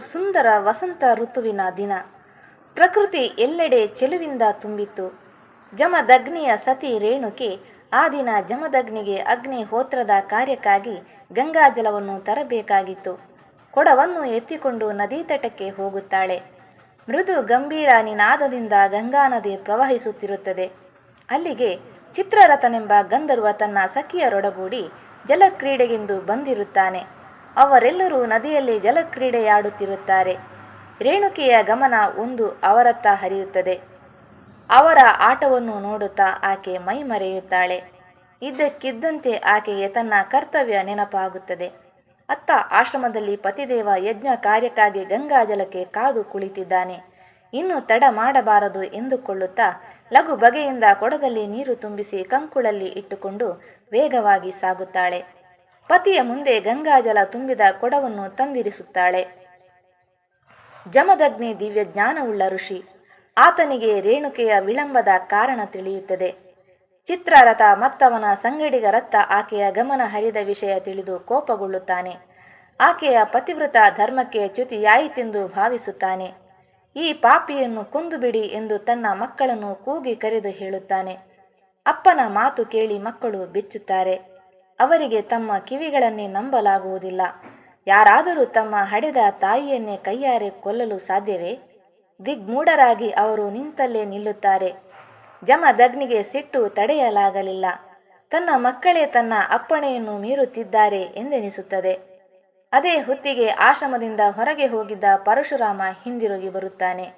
ಸುಂದರ ವಸಂತ ಋತುವಿನ ದಿನ. ಪ್ರಕೃತಿ ಎಲ್ಲೆಡೆ ಚೆಲುವಿಂದ ತುಂಬಿತ್ತು. ಜಮದಗ್ನಿಯ ಸತಿ ರೇಣುಕೆ ಆ ದಿನ ಜಮದಗ್ನಿಗೆ ಅಗ್ನಿಹೋತ್ರದ ಕಾರ್ಯಕ್ಕಾಗಿ ಗಂಗಾಜಲವನ್ನು ತರಬೇಕಾಗಿತ್ತು. ಕೊಡವನ್ನು ಎತ್ತಿಕೊಂಡು ನದಿ ತಟಕ್ಕೆ ಹೋಗುತ್ತಾಳೆ. ಮೃದು ಗಂಭೀರ ನಿನಾದದಿಂದ ಗಂಗಾ ನದಿ ಪ್ರವಹಿಸುತ್ತಿರುತ್ತದೆ. ಅಲ್ಲಿಗೆ ಚಿತ್ರರಥನೆಂಬ ಗಂಧರ್ವ ತನ್ನ ಸಖಿಯರೊಡಗೂಡಿ ಜಲಕ್ರೀಡೆಗೆಂದು ಬಂದಿರುತ್ತಾನೆ. ಅವರೆಲ್ಲರೂ ನದಿಯಲ್ಲಿ ಜಲಕ್ರೀಡೆಯಾಡುತ್ತಿರುತ್ತಾರೆ. ರೇಣುಕೆಯ ಗಮನ ಒಂದು ಅವರತ್ತ ಹರಿಯುತ್ತದೆ. ಅವರ ಆಟವನ್ನು ನೋಡುತ್ತಾ ಆಕೆ ಮೈ ಮರೆಯುತ್ತಾಳೆ ಇದ್ದಕ್ಕಿದ್ದಂತೆ ಆಕೆಗೆ ತನ್ನ ಕರ್ತವ್ಯ ನೆನಪಾಗುತ್ತದೆ. ಅತ್ತ ಆಶ್ರಮದಲ್ಲಿ ಪತಿದೇವ ಯಜ್ಞ ಕಾರ್ಯಕ್ಕಾಗಿ ಗಂಗಾಜಲಕ್ಕೆ ಕಾದು ಕುಳಿತಿದ್ದಾನೆ. ಇನ್ನು ತಡ ಮಾಡಬಾರದು ಎಂದುಕೊಳ್ಳುತ್ತಾ ಲಘು ಬಗೆಯಿಂದ ಕೊಡದಲ್ಲಿ ನೀರು ತುಂಬಿಸಿ ಕಂಕುಳಲ್ಲಿ ಇಟ್ಟುಕೊಂಡು ವೇಗವಾಗಿ ಸಾಗುತ್ತಾಳೆ. ಪತಿಯ ಮುಂದೆ ಗಂಗಾಜಲ ತುಂಬಿದ ಕೊಡವನ್ನು ತಂದಿರಿಸುತ್ತಾಳೆ. ಜಮದಗ್ನಿ ದಿವ್ಯ ಜ್ಞಾನವುಳ್ಳ ಋಷಿ, ಆತನಿಗೆ ರೇಣುಕೆಯ ವಿಳಂಬದ ಕಾರಣ ತಿಳಿಯುತ್ತದೆ. ಚಿತ್ರರಥ ಮತ್ತವನ ಸಂಗಡಿಗರತ್ತ ಆಕೆಯ ಗಮನ ಹರಿದ ವಿಷಯ ತಿಳಿದು ಕೋಪಗೊಳ್ಳುತ್ತಾನೆ. ಆಕೆಯ ಪತಿವ್ರತ ಧರ್ಮಕ್ಕೆ ಚ್ಯುತಿಯಾಯಿತೆಂದು ಭಾವಿಸುತ್ತಾನೆ. ಈ ಪಾಪಿಯನ್ನು ಕೊಂದು ಬಿಡಿ ಎಂದು ತನ್ನ ಮಕ್ಕಳನ್ನು ಕೂಗಿ ಕರೆದು ಹೇಳುತ್ತಾನೆ. ಅಪ್ಪನ ಮಾತು ಕೇಳಿ ಮಕ್ಕಳು ಬೆಚ್ಚುತ್ತಾರೆ. ಅವರಿಗೆ ತಮ್ಮ ಕಿವಿಗಳನ್ನೇ ನಂಬಲಾಗುವುದಿಲ್ಲ. ಯಾರಾದರೂ ತಮ್ಮ ಹಡೆದ ತಾಯಿಯನ್ನೇ ಕೈಯಾರೆ ಕೊಲ್ಲಲು ಸಾಧ್ಯವೇ? ದಿಗ್ಮೂಢರಾಗಿ ಅವರು ನಿಂತಲ್ಲೇ ನಿಲ್ಲುತ್ತಾರೆ. ಜಮದಗ್ನಿಗೆ ಸಿಟ್ಟು ತಡೆಯಲಾಗಲಿಲ್ಲ. ತನ್ನ ಮಕ್ಕಳೇ ತನ್ನ ಅಪ್ಪಣೆಯನ್ನು ಮೀರುತ್ತಿದ್ದಾರೆ ಎಂದೆನಿಸುತ್ತದೆ. ಅದೇ ಹೊತ್ತಿಗೆ ಆಶ್ರಮದಿಂದ ಹೊರಗೆ ಹೋಗಿದ್ದ ಪರಶುರಾಮ ಹಿಂದಿರುಗಿ ಬರುತ್ತಾನೆ.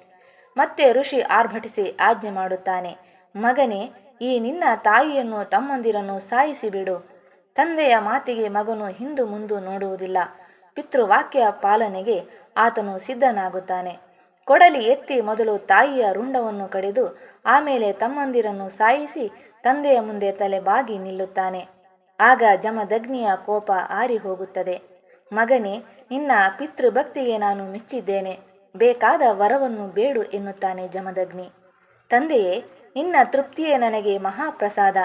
ಮತ್ತೆ ಋಷಿ ಆರ್ಭಟಿಸಿ ಆಜ್ಞೆ ಮಾಡುತ್ತಾನೆ. ಮಗನೇ, ಈ ನಿನ್ನ ತಾಯಿಯನ್ನು ತಮ್ಮಂದಿರನ್ನು ಸಾಯಿಸಿ ಬಿಡು ತಂದೆಯ ಮಾತಿಗೆ ಮಗನು ಹಿಂದು ಮುಂದು ನೋಡುವುದಿಲ್ಲ. ಪಿತೃವಾಕ್ಯ ಪಾಲನೆಗೆ ಆತನು ಸಿದ್ಧನಾಗುತ್ತಾನೆ. ಕೊಡಲಿ ಎತ್ತಿ ಮೊದಲು ತಾಯಿಯ ರುಂಡವನ್ನು ಕಡಿದು, ಆಮೇಲೆ ತಮ್ಮಂದಿರನ್ನು ಸಾಯಿಸಿ ತಂದೆಯ ಮುಂದೆ ತಲೆ ಬಾಗಿ ನಿಲ್ಲುತ್ತಾನೆ. ಆಗ ಜಮದಗ್ನಿಯ ಕೋಪ ಆರಿ ಹೋಗುತ್ತದೆ ಮಗನೇ, ನಿನ್ನ ಪಿತೃಭಕ್ತಿಗೆ ನಾನು ಮೆಚ್ಚಿದ್ದೇನೆ. ಬೇಕಾದ ವರವನ್ನು ಬೇಡು ಎನ್ನುತ್ತಾನೆ ಜಮದಗ್ನಿ. ತಂದೆಯೇ, ನಿನ್ನ ತೃಪ್ತಿಯೇ ನನಗೆ ಮಹಾಪ್ರಸಾದ.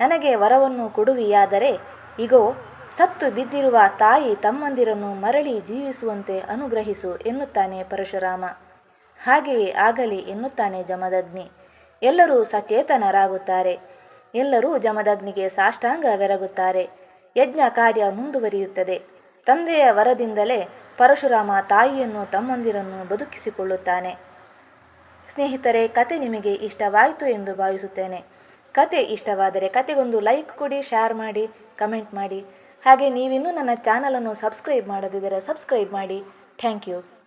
ನನಗೆ ವರವನ್ನು ಕೊಡುವಿಯಾದರೆ, ಇಗೋ, ಸತ್ತು ಬಿದ್ದಿರುವ ತಾಯಿ ತಮ್ಮಂದಿರನ್ನು ಮರಳಿ ಜೀವಿಸುವಂತೆ ಅನುಗ್ರಹಿಸು ಎನ್ನುತ್ತಾನೆ ಪರಶುರಾಮ. ಹಾಗೆಯೇ ಆಗಲಿ ಎನ್ನುತ್ತಾನೆ ಜಮದಗ್ನಿ. ಎಲ್ಲರೂ ಸಚೇತನರಾಗುತ್ತಾರೆ. ಎಲ್ಲರೂ ಜಮದಗ್ನಿಗೆ ಸಾಷ್ಟಾಂಗವೆರಗುತ್ತಾರೆ ಯಜ್ಞ ಕಾರ್ಯ ಮುಂದುವರಿಯುತ್ತದೆ. ತಂದೆಯ ವರದಿಂದಲೇ ಪರಶುರಾಮ ತಾಯಿಯನ್ನು ತಮ್ಮಂದಿರನ್ನು ಬದುಕಿಸಿಕೊಳ್ಳುತ್ತಾನೆ. ಸ್ನೇಹಿತರೆ, ಕತೆ ನಿಮಗೆ ಇಷ್ಟವಾಯಿತು ಎಂದು ಭಾವಿಸುತ್ತೇನೆ. ಕತೆ ಇಷ್ಟವಾದರೆ ಕತೆಗೊಂದು ಲೈಕ್ ಕೊಡಿ ಶೇರ್ ಮಾಡಿ ಕಮೆಂಟ್ ಮಾಡಿ. ಹಾಗೆ ನೀವಿನ್ನೂ ನನ್ನ ಚಾನಲನ್ನು ಸಬ್ಸ್ಕ್ರೈಬ್ ಮಾಡದಿದ್ದರೆ ಸಬ್ಸ್ಕ್ರೈಬ್ ಮಾಡಿ. Thank you